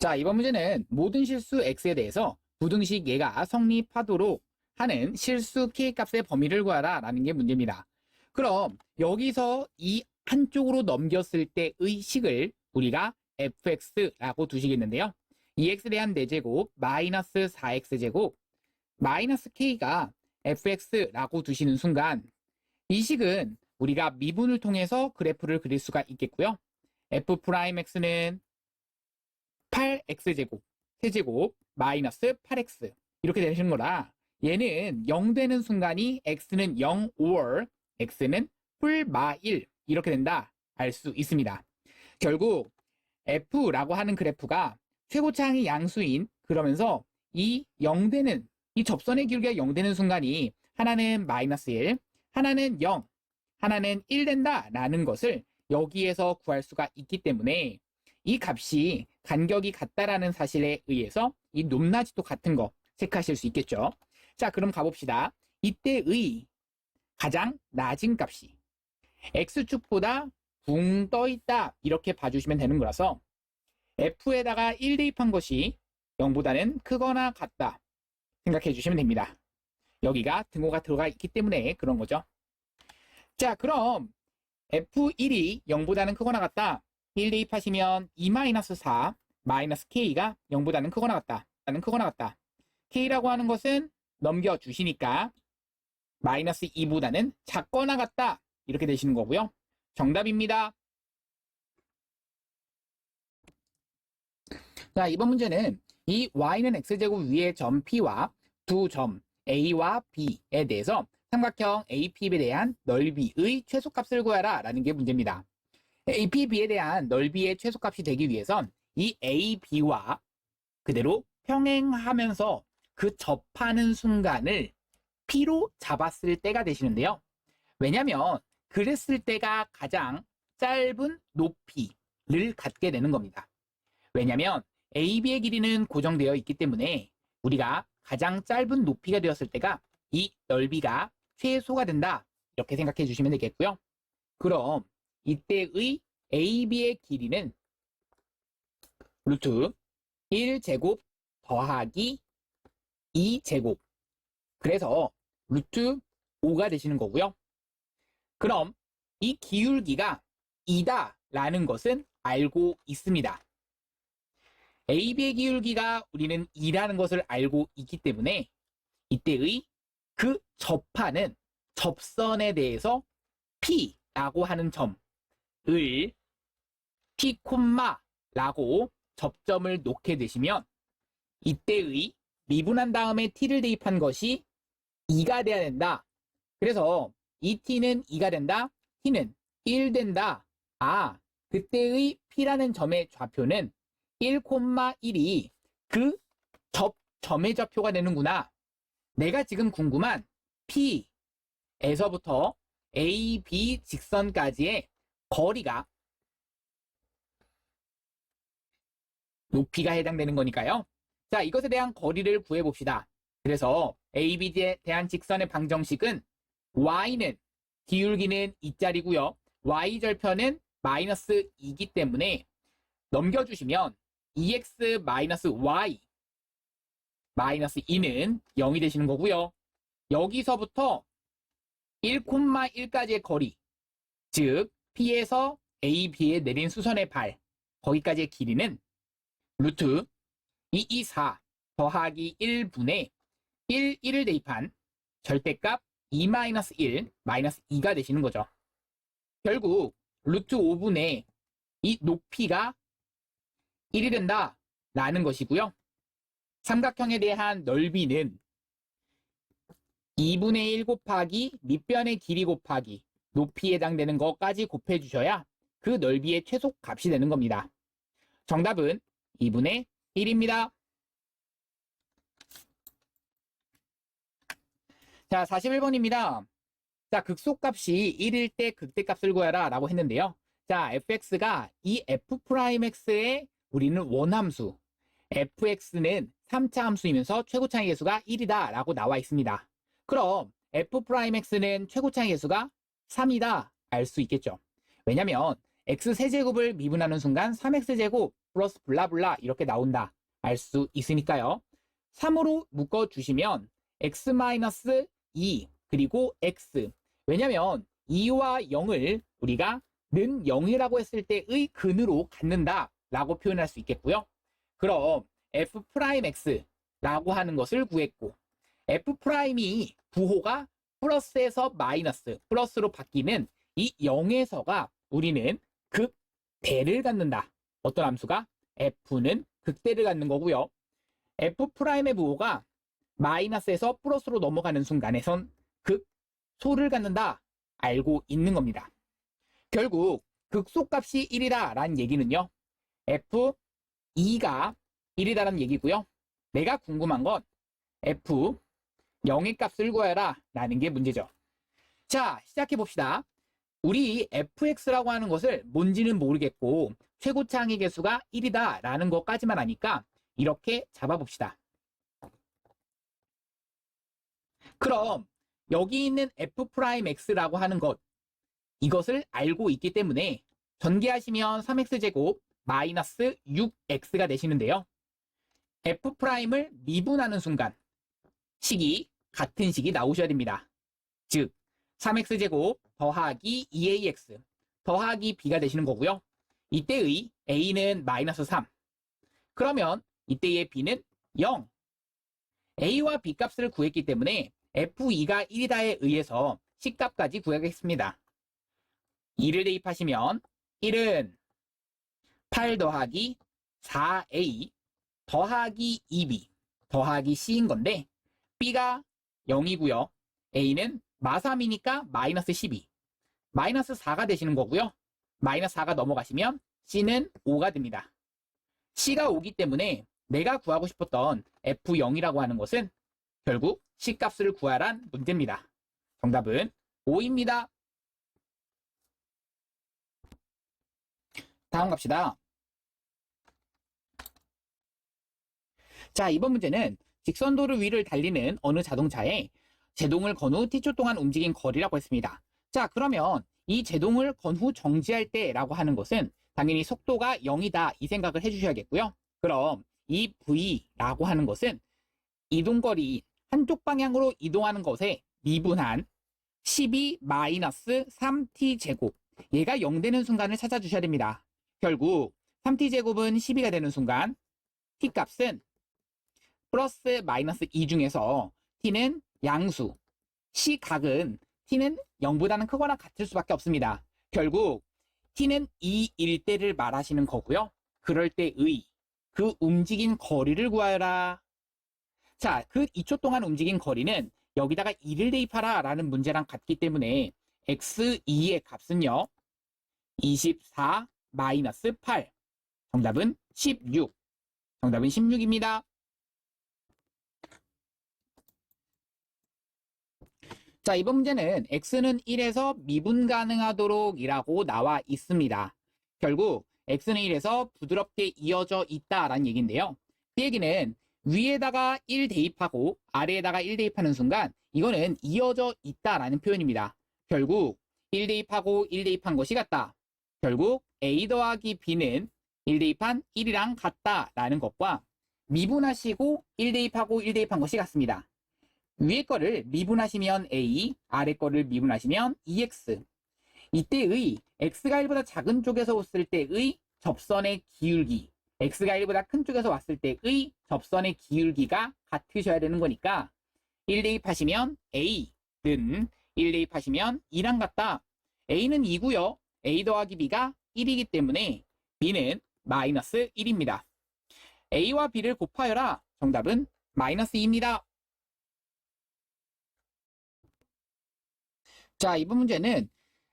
자, 이번 문제는 모든 실수 x에 대해서 부등식 얘가 성립하도록 하는 실수 k 값의 범위를 구하라 라는 게 문제입니다. 그럼 여기서 이 한쪽으로 넘겼을 때의 식을 우리가 fx라고 두시겠는데요. 2x에 대한 4제곱 마이너스 4x제곱 마이너스 k가 fx라고 두시는 순간 이 식은 우리가 미분을 통해서 그래프를 그릴 수가 있겠고요. f'x는 8x제곱, 세제곱, 마이너스 8x 이렇게 되는 거라 얘는 0 되는 순간이 x는 0 or x는 풀마 1 이렇게 된다. 알 수 있습니다. 결국 f라고 하는 그래프가 최고차항이 양수인 그러면서 이 0 되는 이 접선의 기울기가 0 되는 순간이 하나는 마이너스 1, 하나는 0, 하나는 1 된다라는 것을 여기에서 구할 수가 있기 때문에 이 값이 간격이 같다라는 사실에 의해서 이 높낮이도 같은 거 체크하실 수 있겠죠. 자, 그럼 가봅시다. 이때의 가장 낮은 값이 x축보다 붕 떠 있다 이렇게 봐주시면 되는 거라서 f에다가 1 대입한 것이 0보다는 크거나 같다 생각해 주시면 됩니다. 여기가 등호가 들어가 있기 때문에 그런 거죠. 자, 그럼 f1이 0보다는 크거나 같다. 1 대입하시면 2-4 마이너스 k가 0보다는 크거나 같다. 나는 크거나 같다. k라고 하는 것은 넘겨주시니까 마이너스 2보다는 작거나 같다. 이렇게 되시는 거고요. 정답입니다. 자, 이번 문제는 이 y는 x제곱 위의 점 p와 두 점 a와 b에 대해서 삼각형 APB에 대한 넓이의 최소값을 구하라 라는 게 문제입니다. APB에 대한 넓이의 최소값이 되기 위해선 이 AB와 그대로 평행하면서 그 접하는 순간을 P로 잡았을 때가 되시는데요. 왜냐하면 그랬을 때가 가장 짧은 높이를 갖게 되는 겁니다. 왜냐하면 AB의 길이는 고정되어 있기 때문에 우리가 가장 짧은 높이가 되었을 때가 이 넓이가 최소가 된다. 이렇게 생각해 주시면 되겠고요. 그럼 이때의 AB의 길이는 루트 1제곱 더하기 2제곱 그래서 루트 5가 되시는 거고요. 그럼 이 기울기가 2다 라는 것은 알고 있습니다. AB의 기울기가 우리는 2라는 것을 알고 있기 때문에 이때의 그 접하는 접선에 대해서 P라고 하는 점 을 P, 라고 접점을 놓게 되시면 이때의 미분한 다음에 T를 대입한 것이 2가 돼야 된다. 그래서 이 T는 2가 된다. T는 1 된다. 아, 그때의 P라는 점의 좌표는 1,1이 그 접 점의 좌표가 되는구나. 내가 지금 궁금한 P에서부터 A, B 직선까지의 거리가 높이가 해당되는 거니까요. 자, 이것에 대한 거리를 구해봅시다. 그래서 AB에 대한 직선의 방정식은 Y는 기울기는 2짜리고요. Y절편은 마이너스 2기 때문에 넘겨주시면 2x 마이너스 y 마이너스 2는 0이 되시는 거고요. 여기서부터 1,1까지의 거리, 즉 P에서 A, B에 내린 수선의 발, 거기까지의 길이는 루트 224 더하기 1분의 1, 1을 대입한 절대값 2 마이너스 1 마이너스 2가 되시는 거죠. 결국 루트 5분의 이 높이가 1이 된다 라는 것이고요. 삼각형에 대한 넓이는 2분의 1 곱하기 밑변의 길이 곱하기 높이에 해당되는 것까지 곱해 주셔야 그 넓이의 최소 값이 되는 겁니다. 정답은 2분의 1입니다. 자, 41번입니다. 자, 극소값이 1일 때 극대값을 구하라 라고 했는데요. 자, fx가 이 f'x의 우리는 원함수 fx는 3차 함수이면서 최고차의 개수가 1이다 라고 나와 있습니다. 그럼 f'x는 최고차의 개수가 3이다 알 수 있겠죠. 왜냐면 x세제곱을 미분하는 순간 3x제곱 플러스 블라블라 이렇게 나온다. 알 수 있으니까요. 3으로 묶어주시면 x-2 그리고 x 왜냐면 2와 0을 우리가 는 0이라고 했을 때의 근으로 갖는다 라고 표현할 수 있겠고요. 그럼 f'x라고 하는 것을 구했고 f'이 부호가 플러스에서 마이너스 플러스로 바뀌는 이 0에서가 우리는 극대를 갖는다. 어떤 함수가? f는 극대를 갖는 거고요. f'의 부호가 마이너스에서 플러스로 넘어가는 순간에선 극소를 갖는다. 알고 있는 겁니다. 결국 극소값이 1이다 라는 얘기는요. f2가 1이다라는 얘기고요. 내가 궁금한 건 f 0의 값을 구해라 라는 게 문제죠. 자, 시작해 봅시다. 우리 fx라고 하는 것을 뭔지는 모르겠고 최고차항의 개수가 1이다 라는 것까지만 아니까 이렇게 잡아봅시다. 그럼 여기 있는 f'x라고 하는 것 이것을 알고 있기 때문에 전개하시면 3x제곱 마이너스 6x가 되시는데요. f'을 미분하는 순간 식이 같은 식이 나오셔야 됩니다. 즉 3x제곱 더하기 2ax 더하기 b가 되시는 거고요. 이때의 a는 마이너스 3 그러면 이때의 b는 0 a와 b 값을 구했기 때문에 f2가 1이다에 의해서 식값까지 구하겠습니다. 2를 대입하시면 1은 8 더하기 4a 더하기 2b 더하기 c인 건데 b가 0이고요. a는 마3이니까 마이너스 12 마이너스 4가 되시는 거고요. 마이너스 4가 넘어가시면 c는 5가 됩니다. c가 5기 때문에 내가 구하고 싶었던 f0이라고 하는 것은 결국 c값을 구하란 문제입니다. 정답은 5입니다. 다음 갑시다. 자, 이번 문제는 직선도로 위를 달리는 어느 자동차에 제동을 건 후 t초 동안 움직인 거리라고 했습니다. 자, 그러면 이 제동을 건 후 정지할 때라고 하는 것은 당연히 속도가 0이다 이 생각을 해주셔야겠고요. 그럼 이 v라고 하는 것은 이동거리 한쪽 방향으로 이동하는 것에 미분한 12-3t 제곱 얘가 0 되는 순간을 찾아주셔야 됩니다. 결국 3t 제곱은 12가 되는 순간 t 값은 플러스 마이너스 2 중에서 t는 양수, c 각은 t는 0보다는 크거나 같을 수밖에 없습니다. 결국 t는 2일 때를 말하시는 거고요. 그럴 때의 그 움직인 거리를 구하여라. 자, 그 2초 동안 움직인 거리는 여기다가 2를 대입하라 라는 문제랑 같기 때문에 x2의 값은요. 24 마이너스 8. 정답은 16. 정답은 16입니다. 자, 이번 문제는 x는 1에서 미분 가능하도록 이라고 나와 있습니다. 결국 x는 1에서 부드럽게 이어져 있다라는 얘기인데요. 그 얘기는 위에다가 1 대입하고 아래에다가 1 대입하는 순간 이거는 이어져 있다라는 표현입니다. 결국 1 대입하고 1 대입한 것이 같다. 결국 a 더하기 b는 1 대입한 1이랑 같다라는 것과 미분하시고 1 대입하고 1 대입한 것이 같습니다. 위에 거를 미분하시면 a, 아래 거를 미분하시면 2x. 이때의 x가 1보다 작은 쪽에서 왔을 때의 접선의 기울기, x가 1보다 큰 쪽에서 왔을 때의 접선의 기울기가 같으셔야 되는 거니까 1 대입하시면 a는 1 대입하시면 2랑 같다. a는 2고요. a 더하기 b가 1이기 때문에 b는 마이너스 1입니다. a와 b를 곱하여라. 정답은 마이너스 2입니다. 자, 이번 문제는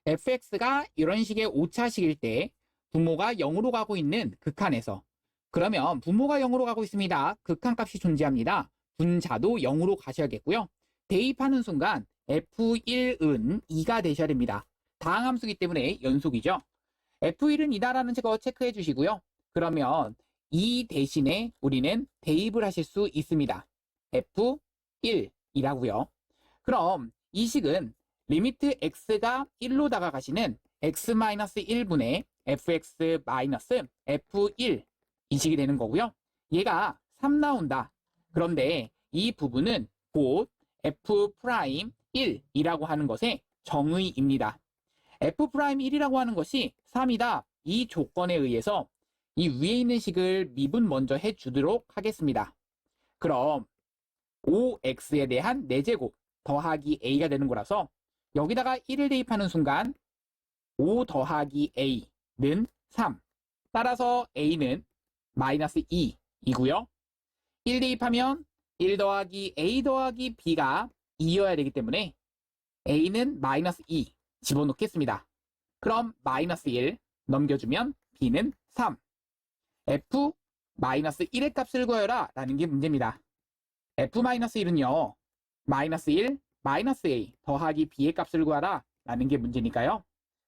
fx가 이런 식의 오차식일 때 분모가 0으로 가고 있는 극한에서 그러면 분모가 0으로 가고 있습니다. 극한값이 존재합니다. 분자도 0으로 가셔야겠고요. 대입하는 순간 f1은 2가 되셔야 됩니다. 다항함수기 때문에 연속이죠. f1은 2다라는 거 체크해 주시고요. 그러면 2 대신에 우리는 대입을 하실 수 있습니다. f1이라고요. 그럼 이 식은 리미트 x가 1로 다가가시는 x-1분의 fx 마이너스 f1 이식이 되는 거고요. 얘가 3 나온다. 그런데 이 부분은 곧 f 프라임 1이라고 하는 것의 정의입니다. f 프라임 1이라고 하는 것이 3이다. 이 조건에 의해서 이 위에 있는 식을 미분 먼저 해주도록 하겠습니다. 그럼 5x에 대한 4제곱 더하기 a가 되는 거라서 여기다가 1을 대입하는 순간 5 더하기 a는 3. 따라서 a는 마이너스 2이고요. 1 대입하면 1 더하기 a 더하기 b가 2여야 되기 때문에 a는 마이너스 2 집어넣겠습니다. 그럼 마이너스 1 넘겨주면 b는 3. f 마이너스 1의 값을 구해라 라는 게 문제입니다. f 마이너스 1은요. 마이너스 1 마이너스 a 더하기 b의 값을 구하라 라는 게 문제니까요.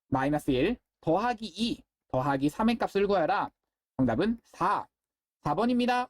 마이너스 1 더하기 2 더하기 3의 값을 구하라. 정답은 4. 4번입니다.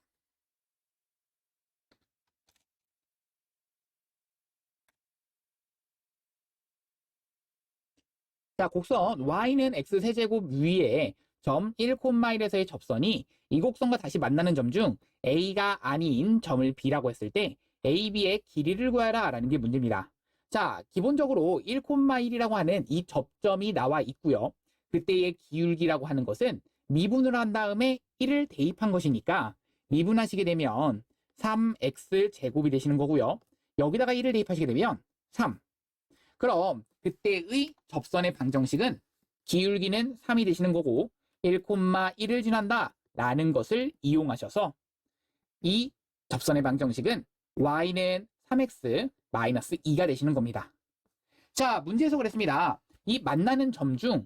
자, 곡선 y는 x세제곱 위에 점 1,1에서의 접선이 이 곡선과 다시 만나는 점 중 a가 아닌 점을 b라고 했을 때 ab의 길이를 구하라 라는 게 문제입니다. 자, 기본적으로 1,1이라고 하는 이 접점이 나와 있고요. 그때의 기울기라고 하는 것은 미분을 한 다음에 1을 대입한 것이니까 미분하시게 되면 3x 제곱이 되시는 거고요. 여기다가 1을 대입하시게 되면 3. 그럼 그때의 접선의 방정식은 기울기는 3이 되시는 거고 1,1을 지난다 라는 것을 이용하셔서 이 접선의 방정식은 y는 3x 마이너스 2가 되시는 겁니다. 자, 문제에서 그랬습니다. 이 만나는 점 중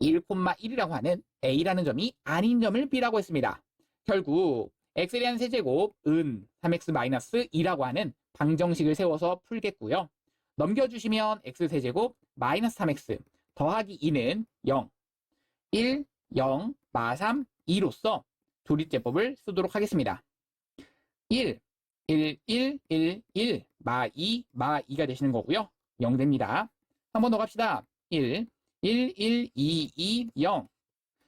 1,1이라고 하는 a라는 점이 아닌 점을 b라고 했습니다. 결국 x에 대한 세제곱 은 3x 마이너스 2라고 하는 방정식을 세워서 풀겠고요. 넘겨주시면 x세제곱 마이너스 3x 더하기 2는 0, 1, 0, 마 3, 2로서 조립제법을 쓰도록 하겠습니다. 1, 1, 1, 1, 1, 마 2, 마 2가 되시는 거고요. 0 됩니다. 한 번 더 갑시다. 1, 1, 1, 2, 2, 0.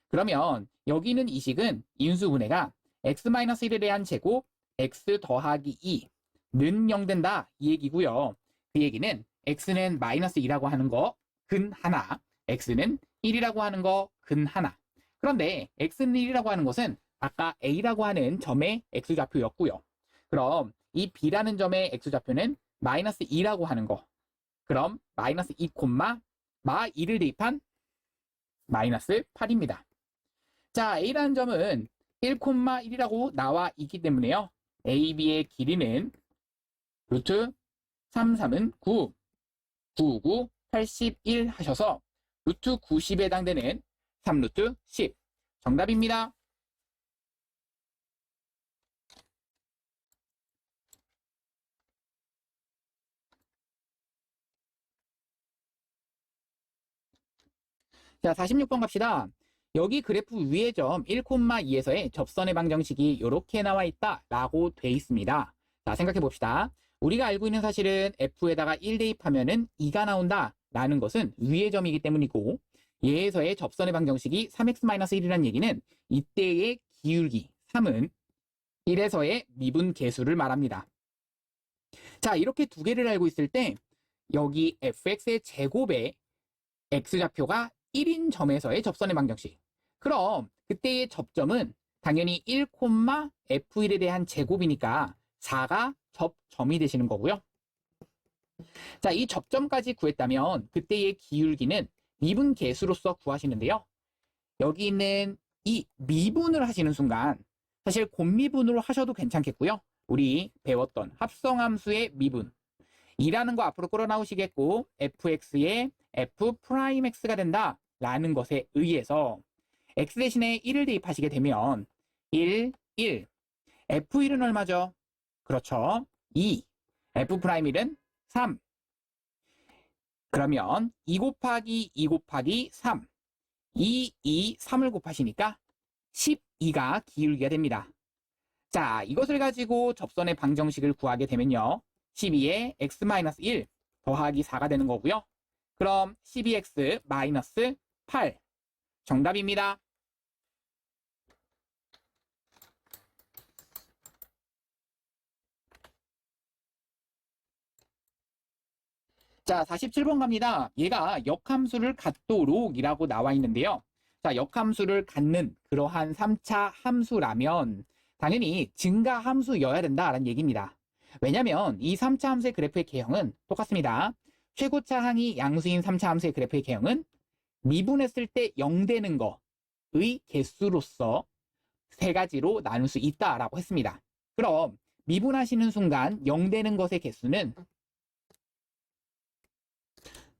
그러면 여기 있는 이 식은 인수분해가 x-1에 대한 제곱 x 더하기 2 는 0 된다. 이 얘기고요. 그 얘기는 x는 마이너스 2라고 하는 거 근 하나, x는 1이라고 하는 거 근 하나. 그런데 x는 1이라고 하는 것은 아까 a라고 하는 점의 x좌표였고요. 그럼 이 b라는 점의 x좌표는 마이너스 2라고 하는 거. 그럼 마이너스 2 콤마 마 2를 대입한 마이너스 8입니다. 자, a라는 점은 1 콤마 1이라고 나와 있기 때문에요. ab의 길이는 루트 3, 3은 9, 9, 9, 81 하셔서 루트 90에 해당되는 3루트 10 정답입니다. 자, 46번 갑시다. 여기 그래프 위의 점 1,2에서의 접선의 방정식이 이렇게 나와 있다 라고 돼 있습니다. 자, 생각해 봅시다. 우리가 알고 있는 사실은 F에다가 1 대입하면은 2가 나온다 라는 것은 위의 점이기 때문이고 얘에서의 접선의 방정식이 3x-1이라는 얘기는 이때의 기울기 3은 1에서의 미분 계수를 말합니다. 자 이렇게 두 개를 알고 있을 때 여기 fx의 제곱의 x좌표가 1인 점에서의 접선의 방정식 그럼 그때의 접점은 당연히 1, f1에 대한 제곱이니까 4가 접점이 되시는 거고요. 자, 이 접점까지 구했다면 그때의 기울기는 미분 계수로서 구하시는데요. 여기 있는 이 미분을 하시는 순간 사실 곱미분으로 하셔도 괜찮겠고요. 우리 배웠던 합성함수의 미분 이라는 거 앞으로 끌어나오시겠고 fx의 f 프라임 x가 된다 라는 것에 의해서 x 대신에 1을 대입하시게 되면 1, 1 f1은 얼마죠? 그렇죠. 2. F'1은 3. 그러면 2 곱하기 2 곱하기 3. 2, 2, 3을 곱하시니까 12가 기울기가 됩니다. 자, 이것을 가지고 접선의 방정식을 구하게 되면요. 12에 x-1 더하기 4가 되는 거고요. 그럼 12x 마이너스 8 정답입니다. 자, 47번 갑니다. 얘가 역함수를 갖도록이라고 나와 있는데요. 자, 역함수를 갖는 그러한 3차 함수라면 당연히 증가 함수여야 된다라는 얘기입니다. 왜냐면 이 3차 함수의 그래프의 개형은 똑같습니다. 최고차 항이 양수인 3차 함수의 그래프의 개형은 미분했을 때 0 되는 거의 개수로서 세 가지로 나눌 수 있다라고 했습니다. 그럼 미분하시는 순간 0 되는 것의 개수는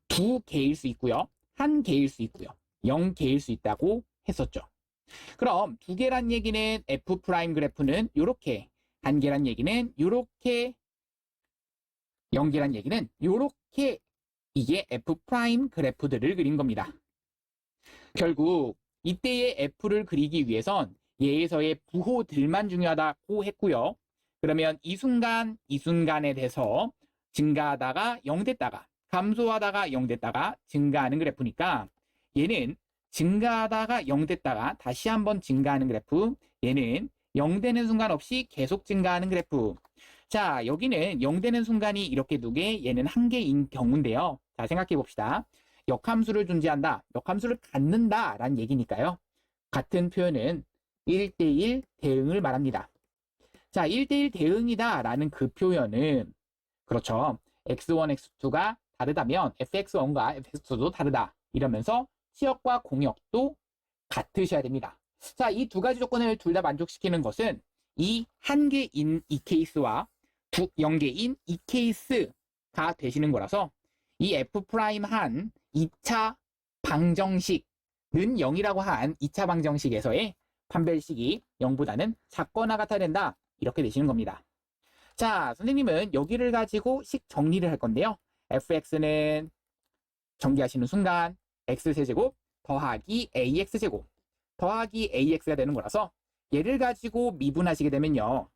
두 개일 수 있고요. 한 개일 수 있고요. 0 개일 수 있다고 했었죠. 그럼 두 개란 얘기는 f 프라임 그래프는 이렇게 한 개란 얘기는 이렇게 0개란 얘기는 이렇게 이게 f 그래프들을 그린 겁니다. 결국 이때의 f를 그리기 위해선 얘에서의 부호들만 중요하다고 했고요. 그러면 이 순간 이 순간에 대해서 증가하다가 0 됐다가 감소하다가 0 됐다가 증가하는 그래프니까 얘는 증가하다가 0 됐다가 다시 한번 증가하는 그래프 얘는 0 되는 순간 없이 계속 증가하는 그래프 자 여기는 0 되는 순간이 이렇게 두 개 얘는 한 개인 경우인데요 자 생각해 봅시다 역함수를 존재한다 역함수를 갖는다 라는 얘기니까요 같은 표현은 1대1 대응을 말합니다 자 1대1 대응이다 라는 그 표현은 그렇죠 x1, x2가 다르다면 fx1과 fx2도 다르다. 이러면서 치역과 공역도 같으셔야 됩니다. 자, 이 두 가지 조건을 둘 다 만족시키는 것은 이 한 개인 이 케이스와 두 0개인 이 케이스가 되시는 거라서 이 f 프라임 한 2차 방정식은 0이라고 한 2차 방정식에서의 판별식이 0보다는 작거나 같아야 된다. 이렇게 되시는 겁니다. 자, 선생님은 여기를 가지고 식 정리를 할 건데요. fx는 정리하시는 순간 x세제곱 더하기 ax제곱 더하기 ax가 되는 거라서 얘를 가지고 미분하시게 되면요.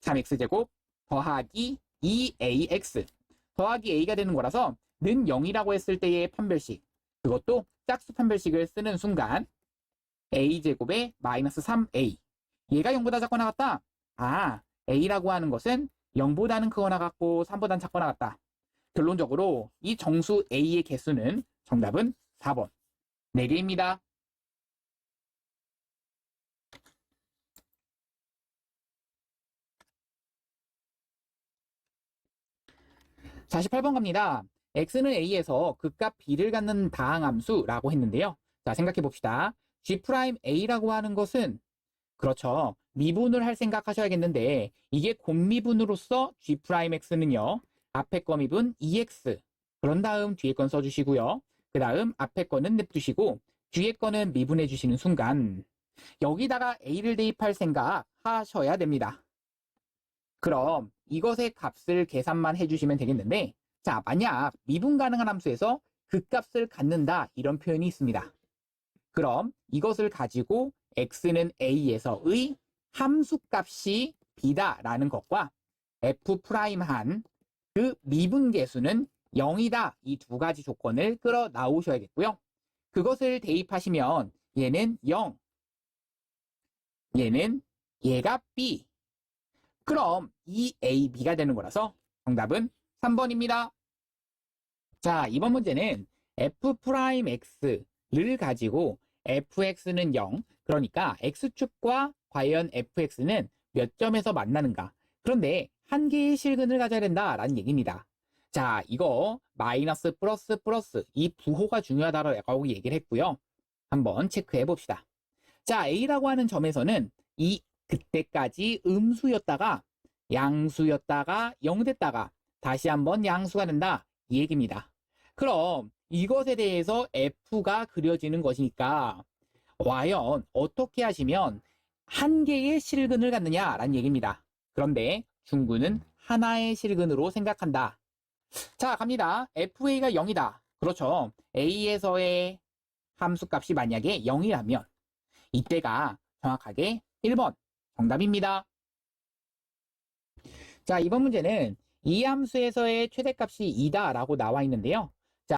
3x제곱 더하기 2ax 더하기 a가 되는 거라서 는 0이라고 했을 때의 판별식 그것도 짝수 판별식을 쓰는 순간 a제곱에 마이너스 3a 얘가 0보다 작거나 같다? 아 a라고 하는 것은 0보다는 크거나 같고 3보다는 작거나 같다. 결론적으로 이 정수 a의 개수는 정답은 4번. 4개입니다. 자, 18번 갑니다. x는 a에서 극값 b를 갖는 다항함수라고 했는데요. 자, 생각해 봅시다. g'a라고 하는 것은 그렇죠. 미분을 할 생각하셔야겠는데 이게 곱미분으로서 g'x는요. 앞에 거 미분 2x 그런 다음 뒤에 건 써주시고요. 그 다음 앞에 거는 냅두시고 뒤에 거는 미분해 주시는 순간 여기다가 a를 대입할 생각 하셔야 됩니다. 그럼 이것의 값을 계산만 해주시면 되겠는데 자 만약 미분 가능한 함수에서 그 값을 갖는다 이런 표현이 있습니다. 그럼 이것을 가지고 x는 a에서의 함수값이 b다라는 것과 f 프라임 한그 미분계수는 0이다 이 두 가지 조건을 끌어 나오셔야겠고요. 그것을 대입하시면 얘는 0, 얘는 얘가 b. 그럼 이 a, b가 되는 거라서 정답은 3번입니다. 자, 이번 문제는 f 프라임 x를 가지고 fx는 0, 그러니까 x축과 과연 fx는 몇 점에서 만나는가? 그런데 한 개의 실근을 가져야 된다라는 얘기입니다. 자, 이거 마이너스 플러스 플러스 이 부호가 중요하다라고 얘기를 했고요. 한번 체크해 봅시다. 자, a라고 하는 점에서는 이 그때까지 음수였다가 양수였다가 0 됐다가 다시 한번 양수가 된다 이 얘기입니다. 그럼 이것에 대해서 f가 그려지는 것이니까 과연 어떻게 하시면 한 개의 실근을 갖느냐라는 얘기입니다. 그런데 중구는 하나의 실근으로 생각한다. 자, 갑니다. FA가 0이다. 그렇죠. A에서의 함수값이 만약에 0이라면 이때가 정확하게 1번 정답입니다. 자, 이번 문제는 이 함수에서의 최대값이 2다 라고 나와 있는데요. 자,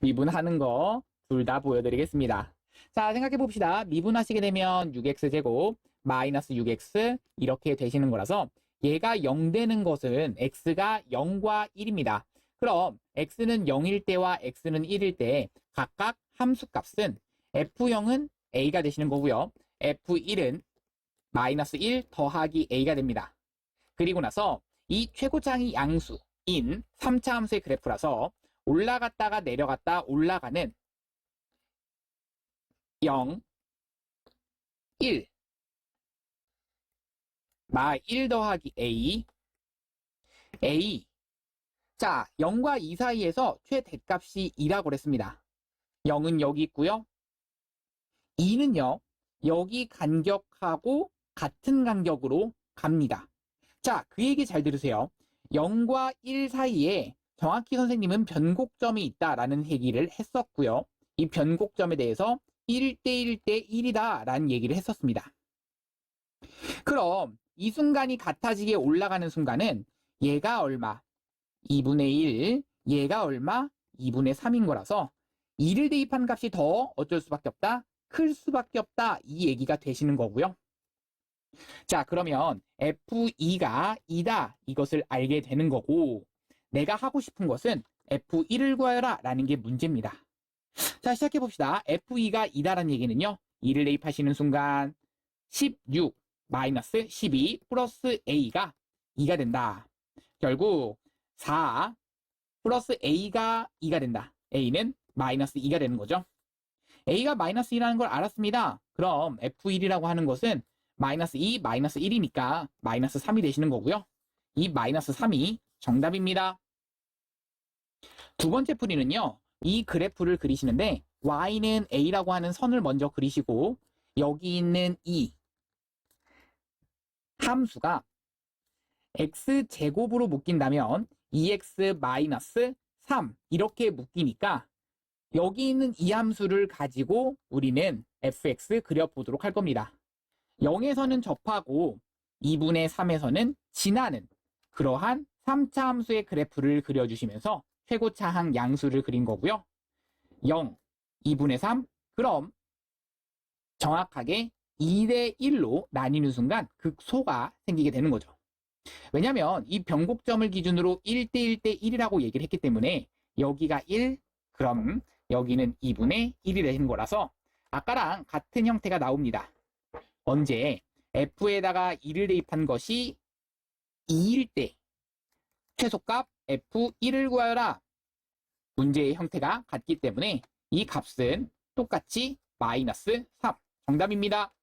미분하는 거 둘 다 보여드리겠습니다. 자, 생각해 봅시다. 미분하시게 되면 6x제곱 마이너스 6x 이렇게 되시는 거라서 얘가 0 되는 것은 x가 0과 1입니다. 그럼 x는 0일 때와 x는 1일 때 각각 함수 값은 f0은 a가 되시는 거고요. f1은 마이너스 1 더하기 a가 됩니다. 그리고 나서 이 최고장이 양수인 3차 함수의 그래프라서 올라갔다가 내려갔다 올라가는 0, 1, 마 1 더하기 a, a. 자, 0과 2 사이에서 최대값이 2라고 그랬습니다. 0은 여기 있고요. 2는요, 여기 간격하고 같은 간격으로 갑니다. 자, 그 얘기 잘 들으세요. 0과 1 사이에 정확히 선생님은 변곡점이 있다라는 얘기를 했었고요. 이 변곡점에 대해서 1대1 대 1이다 라는 얘기를 했었습니다. 그럼 이 순간이 같아지게 올라가는 순간은 얘가 얼마? 2분의 1, 얘가 얼마? 2분의 3인 거라서 2를 대입한 값이 더 어쩔 수밖에 없다? 클 수밖에 없다. 이 얘기가 되시는 거고요. 자, 그러면 F2가 2다. 이것을 알게 되는 거고, 내가 하고 싶은 것은 F1을 구하여라. 라는 게 문제입니다. 자, 시작해 봅시다. F2가 2다라는 얘기는요, 2를 대입하시는 순간 16 마이너스 12 플러스 A가 2가 된다. 결국 4 플러스 A가 2가 된다. A는 마이너스 2가 되는 거죠. A가 마이너스 2라는 걸 알았습니다. 그럼 F1이라고 하는 것은 마이너스 2, 마이너스 1이니까 마이너스 3이 되시는 거고요. 이 마이너스 3이 정답입니다. 두 번째 풀이는요. 이 그래프를 그리시는데 y는 a라고 하는 선을 먼저 그리시고 여기 있는 이 함수가 x제곱으로 묶인다면 2x 마이너스 3 이렇게 묶이니까 여기 있는 이 함수를 가지고 우리는 fx 그려보도록 할 겁니다. 0에서는 접하고 2분의 3에서는 지나는 그러한 3차 함수의 그래프를 그려주시면서 최고차항 양수를 그린 거고요. 0, 2분의 3, 그럼 정확하게 2대 1로 나뉘는 순간 극소가 생기게 되는 거죠. 왜냐하면 이 변곡점을 기준으로 1대 1대 1이라고 얘기를 했기 때문에 여기가 1, 그럼 여기는 2분의 1이 되는 거라서 아까랑 같은 형태가 나옵니다. 언제 f에다가 2를 대입한 것이 2일 때 최소값 f1을 구하여라. 문제의 형태가 같기 때문에 이 값은 똑같이 마이너스 3 정답입니다.